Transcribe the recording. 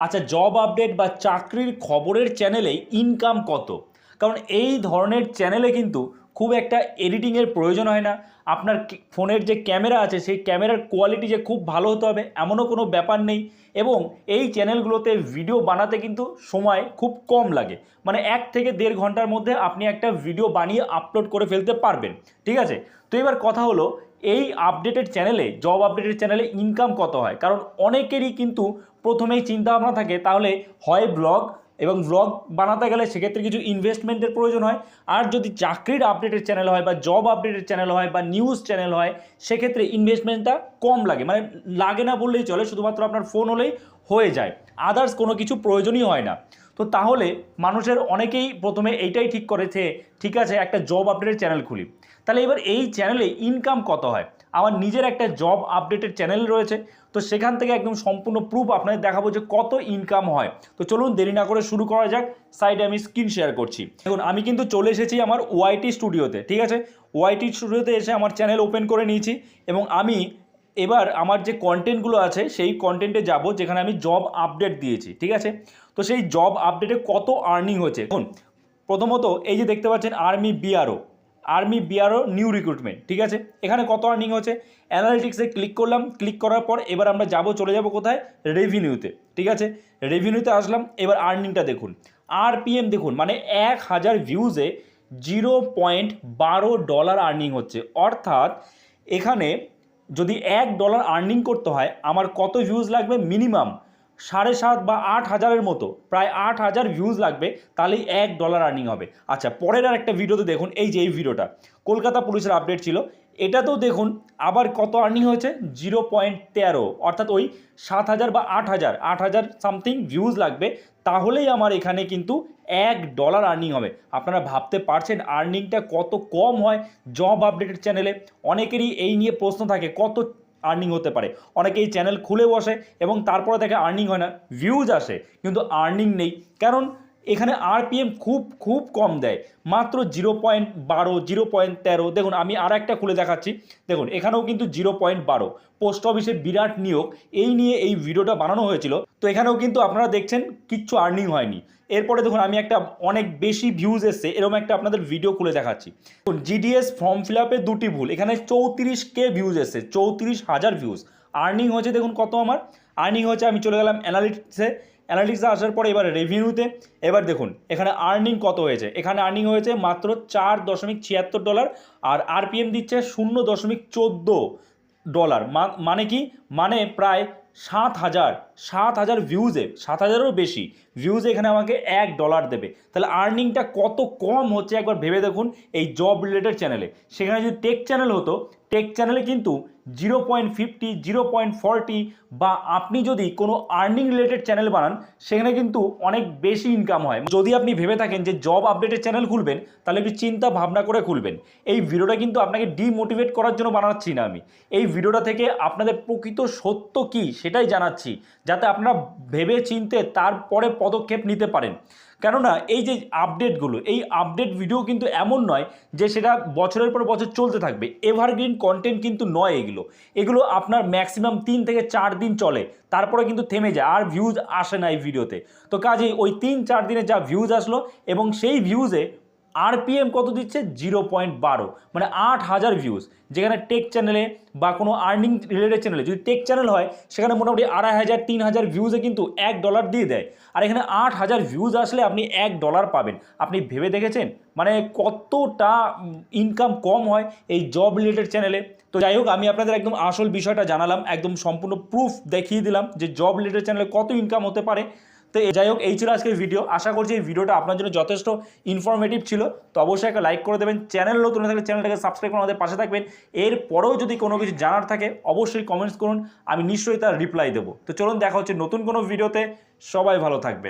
আচ্ছা job update বা চাকরির খবরের চ্যানেলে ইনকাম কত? কারণ এই ধরনের চ্যানেলে কিন্তু খুব একটা এডিটিংয়ের প্রয়োজন হয় না। আপনার ফোনের যে ক্যামেরা আছে, সেই ক্যামেরার কোয়ালিটি যে খুব ভালো হতে হবে, এমনও কোনো ব্যাপার নেই। এবং এই চ্যানেলগুলোতে ভিডিও বানাতে কিন্তু সময় খুব কম লাগে। মানে এক থেকে দেড় ঘণ্টার মধ্যে আপনি একটা ভিডিও বানিয়ে আপলোড করে ফেলতে পারবেন। ঠিক আছে? তো এবার কথা হলো, এই আপডেটেড চ্যানেলে জব আপডেটেড চ্যানেলে ইনকাম কত হয়? কারণ অনেকেরই কিন্তু প্রথমেই চিন্তা ভাবনা থাকে, তাহলে হয় ব্লগ এবং ব্লগ বানাতে গেলে সেক্ষেত্রে কিছু ইনভেস্টমেন্টের প্রয়োজন হয়। আর যদি চাকরির আপডেটের চ্যানেল হয় বা জব আপডেটের চ্যানেল হয় বা নিউজ চ্যানেল হয়, সেক্ষেত্রে ইনভেস্টমেন্টটা কম লাগে। মানে লাগে না বললেই চলে, শুধুমাত্র আপনার ফোন হলেই হয়ে যায়। আদার্স কোনো কিছু প্রয়োজনই হয় না। তো তাহলে মানুষের অনেকেই প্রথমে এইটাই ঠিক করেছে, ঠিক আছে, একটা জব আপডেটের চ্যানেল খুলি। তাহলে এবার এই চ্যানেলে ইনকাম কত হয়? আমার নিজের একটা জব আপডেটের চ্যানেল রয়েছে, তো সেখান থেকে একদম সম্পূর্ণ প্রুফ আপনাদের দেখাবো যে কত ইনকাম হয়। তো চলুন দেরি না করে শুরু করা যাক সাইডে আমি স্ক্রিন শেয়ার করছি। দেখুন, আমি কিন্তু চলে এসেছি আমার ওয়াইটি স্টুডিওতে ঠিক আছে? ওয়াইটি স্টুডিওতে এসে আমার চ্যানেল ওপেন করে নিয়েছি এবং আমি এবার আমার যে কন্টেন্টগুলো আছে, সেই কন্টেন্টে যাব যেখানে আমি জব আপডেট দিয়েছি, ঠিক আছে? তো সেই জব আপডেটে কত আর্নিং হচ্ছে? দেখুন, প্রথমত এই যে দেখতে পাচ্ছেন army BRO army BRO new recruitment, ঠিক আছে? এখানে কত আর্নিং হচ্ছে? অ্যানালিটিক্সে ক্লিক করলাম ক্লিক করার পর এবার আমরা যাব, চলে যাব কোথায়? রেভিনিউতে ঠিক আছে? রেভিনিউতে আসলাম, এবার আর্নিংটা দেখুন। আরপিএম দেখুন মানে এক হাজার ভিউজে জিরো পয়েন্ট বারো ডলার আর্নিং হচ্ছে। অর্থাৎ এখানে যদি এক ডলার আর্নিং করতে হয়, আমার কত ভিউজ লাগবে? মিনিমাম সাড়ে সাত বা আট হাজারের মতো, প্রায় আট হাজার ভিউজ লাগবে, তাহলেই এক ডলার আর্নিং হবে। আচ্ছা পরের আর একটা ভিডিওতে দেখুন, এই যে এই ভিডিওটা কলকাতা পুলিশের আপডেট ছিল। এটাতেও দেখুন, আবার কত আর্নিং হয়েছে? জিরো পয়েন্ট তেরো, অর্থাৎ ওই সাত হাজার বা আট হাজার আট হাজার সামথিং ভিউজ লাগবে, তাহলেই আমার এখানে কিন্তু এক ডলার আর্নিং হবে। আপনারা ভাবতে পারছেন আর্নিংটা কত কম হয়? জব আপডেটের চ্যানেলে অনেকেরই এই নিয়ে প্রশ্ন থাকে, কত আর্নিং হতে পারে। অনেকে এই চ্যানেল খুলে বসে এবং তারপরে দেখে আর্নিং হয় না ভিউজ আসে, কিন্তু আর্নিং নেই। কারণ এখানে আরপিএম খুব খুব কম দেয়। মাত্র জিরো পয়েন্ট বারো জিরো পয়েন্ট তেরো। দেখুন, আমি আর একটা খুলে দেখাচ্ছি। দেখুন, এখানেও কিন্তু জিরো পয়েন্ট বারো। পোস্ট অফিসে বিরাট নিয়োগ। এই নিয়ে এই ভিডিওটা বানানো হয়েছিল। তো এখানেও কিন্তু আপনারা দেখছেন, কিচ্ছু আর্নিং হয়নি। এরপরে দেখুন, আমি একটা অনেক বেশি ভিউজ এসছে। এরকম একটা আপনাদের ভিডিও খুলে দেখাচ্ছি। দেখুন জিডিএস ফর্ম ফিল আপে দুটি ভুল। এখানে চৌত্রিশ কে ভিউজ এসছে, চৌত্রিশ হাজার ভিউজ আর্নিং হয়েছে, দেখুন কত আমার? আর্নিং হয়েছে, আমি চলে গেলাম অ্যানালিটিক্সে অ্যানালিটিক্সে আসার পরে এবার রেভিনিউতে এবার দেখুন, এখানে আর্নিং কত হয়েছে? এখানে আর্নিং হয়েছে মাত্র চার দশমিক ছিয়াত্তর ডলার আর আরপিএম দিচ্ছে শূন্য দশমিক চোদ্দ ডলার মানে কি? মানে প্রায় সাত হাজার সাত হাজার ভিউজে সাত হাজারেরও বেশি। ভিউজে এখানে আমাকে এক ডলার দেবে। তাহলে আর্নিংটা কত কম হচ্ছে একবার ভেবে দেখুন এই জব রিলেটেড চ্যানেলে সেখানে যদি টেক চ্যানেল হতো টেক চ্যানেলে কিন্তু zero point fifty zero point forty বা আপনি যদি কোনো আর্নিং রিলেটেড চ্যানেল বানান, সেখানে কিন্তু অনেক বেশি ইনকাম হয়। যদি আপনি ভেবে থাকেন যে জব আপডেটের চ্যানেল খুলবেন, তাহলে একটু চিন্তা ভাবনা করে খুলবেন। এই ভিডিওটা কিন্তু আপনাকে ডিমোটিভেট করার জন্য বানাচ্ছি না আমি। এই ভিডিওটা থেকে আপনাদের প্রকৃত সত্য কী, সেটাই জানাচ্ছি। যাতে আপনারা ভেবে চিনতে তারপরে পদক্ষেপ নিতে পারেন। কেননা এই যে আপডেটগুলো, এই আপডেট ভিডিও কিন্তু এমন নয় যে সেটা বছরের পর বছর চলতে থাকবে। এভারগ্রিন কন্টেন্ট কিন্তু নয় এগুলো। এগুলো আপনার ম্যাক্সিমাম তিন থেকে চার দিন চলে, তারপরে কিন্তু থেমে যায়, আর ভিউজ আসে না এই ভিডিওতে। তো কাজেই ওই তিন চার দিনে যা ভিউজ আসলো এবং সেই ভিউজে আরপিএম কত দিচ্ছে? জিরো পয়েন্ট বারো। মানে আট হাজার ভিউজ যেখানে টেক চ্যানেলে বা কোনো আর্নিং রিলেটেড চ্যানেলে যদি টেক চ্যানেল হয়, সেখানে মোটামুটি আড়াই হাজার, তিন হাজার ভিউজে কিন্তু এক ডলার দিয়ে দেয়। আর এখানে আট হাজার ভিউজ আসলে আপনি এক ডলার পাবেন। আপনি ভেবে দেখেছেন? মানে কতটা ইনকাম কম হয় এই জব রিলেটেড চ্যানেলে তো যাই হোক, আমি আপনাদের একদম আসল বিষয়টা জানালাম। একদম সম্পূর্ণ প্রুফ দেখিয়ে দিলাম যে জব রিলেটেড চ্যানেলে কত ইনকাম হতে পারে। তো এই যাই হোক, এই ছিল আজকের ভিডিও আশা করছি এই ভিডিওটা আপনার জন্য যথেষ্ট ইনফরমেটিভ ছিল। তো অবশ্যই একটা লাইক করে দেবেন। চ্যানেল নতুন থাকলে চ্যানেলটাকে সাবস্ক্রাইব করে আমাদের পাশে থাকবেন। এরপরেও যদি কোনো কিছু জানার থাকে, অবশ্যই কমেন্টস করুন। আমি নিশ্চয়ই তার রিপ্লাই দেবো। তো চলুন, দেখা হচ্ছে নতুন কোনো ভিডিওতে সবাই ভালো থাকবেন।